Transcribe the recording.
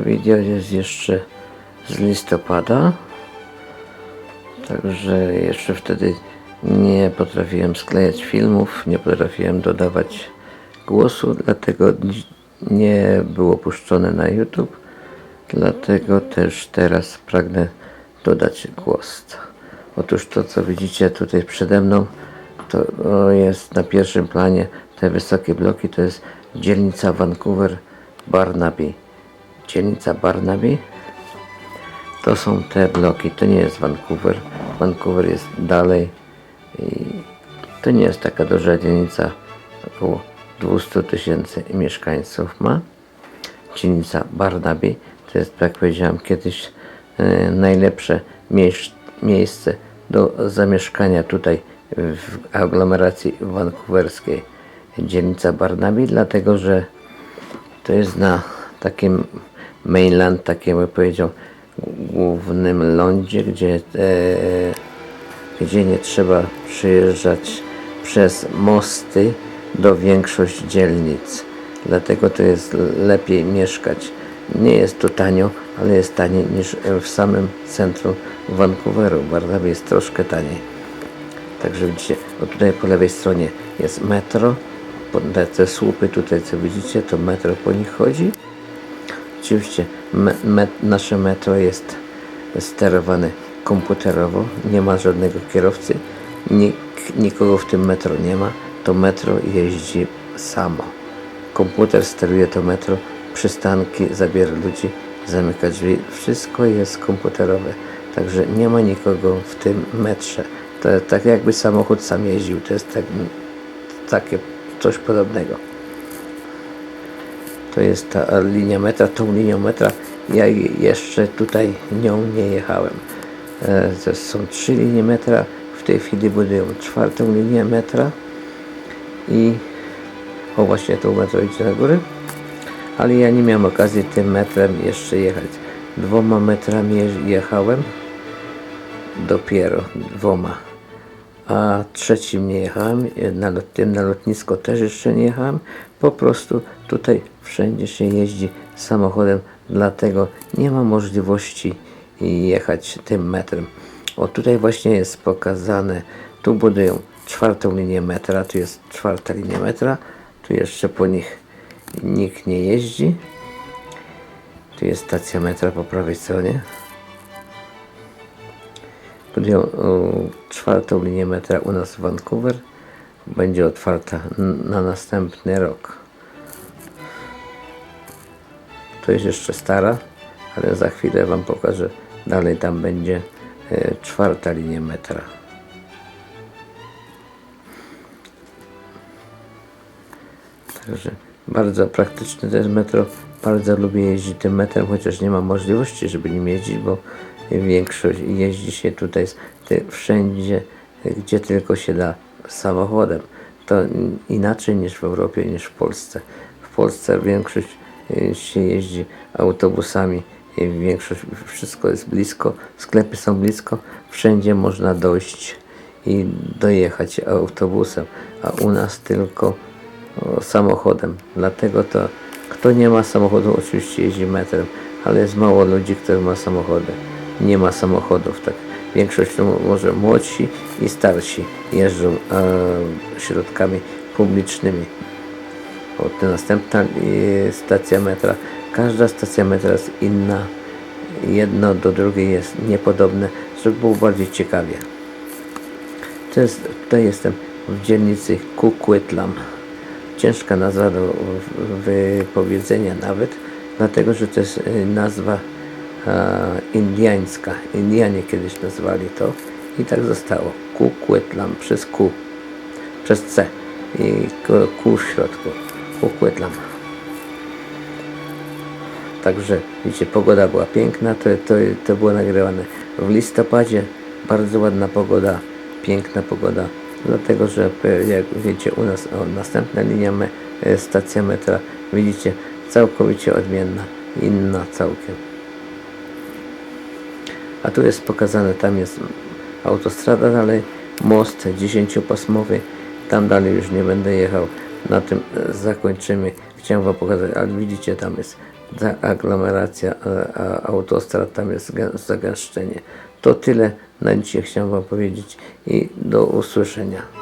Wideo jest jeszcze z listopada. Także jeszcze wtedy nie potrafiłem sklejać filmów, nie potrafiłem dodawać głosu, dlatego nie było puszczone na YouTube. Dlatego też teraz pragnę dodać głos. Otóż to, co widzicie tutaj przede mną, to jest na pierwszym planie te wysokie bloki, to jest dzielnica Vancouver Barnaby. Dzielnica Barnaby to są te bloki, to nie jest Vancouver. Vancouver jest dalej to nie jest taka duża dzielnica, około 200 tysięcy mieszkańców ma. Dzielnica Barnaby to jest, jak powiedziałem kiedyś, e, najlepsze miejsc, miejsce do zamieszkania tutaj w aglomeracji vancouverskiej. Dzielnica Barnaby, dlatego że to jest na takim mainland, takim bym powiedział, głównym lądzie, gdzie, e, gdzie nie trzeba przyjeżdżać przez mosty do większość dzielnic. Dlatego to jest lepiej mieszkać. Nie jest to tanio, ale jest taniej niż w samym centrum Vancouveru. Barnaby jest troszkę taniej. Także widzicie, o tutaj po lewej stronie jest metro. Te słupy tutaj, co widzicie, to metro po nich chodzi. Oczywiście me, me, nasze metro jest sterowane komputerowo, nie ma żadnego kierowcy, nik, nikogo w tym metro nie ma, to metro jeździ samo. Komputer steruje to metro, przystanki, zabiera ludzi, zamyka drzwi, wszystko jest komputerowe, także nie ma nikogo w tym metrze. To tak jakby samochód sam jeździł, to jest tak, takie coś podobnego. To jest ta linia metra, tą linią metra. Ja jeszcze tutaj nią nie jechałem. E, To są trzy linie metra, w tej chwili budują czwartą linię metra i o właśnie to metro idzie na górę, ale ja nie miałem okazji tym metrem jeszcze jechać. Dwoma metrami je- jechałem, dopiero dwoma a trzecim nie jechałem, na tym na lotnisko też jeszcze nie jechałem. Po prostu tutaj wszędzie się jeździ samochodem, dlatego nie ma możliwości jechać tym metrem. O tutaj właśnie jest pokazane, tu budują czwartą linię metra, tu jest czwarta linia metra, tu jeszcze po nich nikt nie jeździ. Tu jest stacja metra po prawej stronie e, czwartą linię metra u nas w Vancouver. Będzie otwarta na następny rok. To jest jeszcze stara, ale za chwilę Wam pokażę. Dalej tam będzie e, czwarta linia metra. Także bardzo praktyczne to jest metro. Bardzo lubię jeździć tym metrem, chociaż nie mam możliwości, żeby nim jeździć, bo większość jeździ się tutaj wszędzie, gdzie tylko się da samochodem. To in- inaczej niż w Europie, niż w Polsce. W Polsce większość y, się jeździ autobusami, większość, wszystko jest blisko, sklepy są blisko, wszędzie można dojść i dojechać autobusem, a u nas tylko samochodem. Dlatego to kto nie ma samochodu oczywiście jeździ metrem, ale jest mało ludzi, którzy ma samochody. Nie ma samochodów, tak. Większość to mo- może młodsi i starsi jeżdżą e, środkami publicznymi. O, to następna e, stacja metra. Każda stacja metra jest inna. Jedno do drugiej jest niepodobne, żeby było bardziej ciekawie. To jest, tutaj jestem w dzielnicy Kukwitlam. Ciężka nazwa do wypowiedzenia nawet, dlatego że to jest y, nazwa e, indiańska. Indianie kiedyś nazwali to i tak zostało. Kukwitlam przez Q, przez C i Q w środku. Kukwitlam. Także widzicie, pogoda była piękna, to, to, to było nagrywane w listopadzie. Bardzo ładna pogoda, piękna pogoda, dlatego że e, jak wiecie u nas o, następna linia, me, e, stacja metra, widzicie, całkowicie odmienna, inna całkiem. A tu jest pokazane, tam jest autostrada dalej, most dziesięciopasmowy, tam dalej już nie będę jechał, na tym e, zakończymy. Chciałem wam pokazać, ale widzicie, tam jest za aglomeracja, a, a autostrad tam jest gę- zagęszczenie. To tyle na dzisiaj chciałem Wam powiedzieć i do usłyszenia.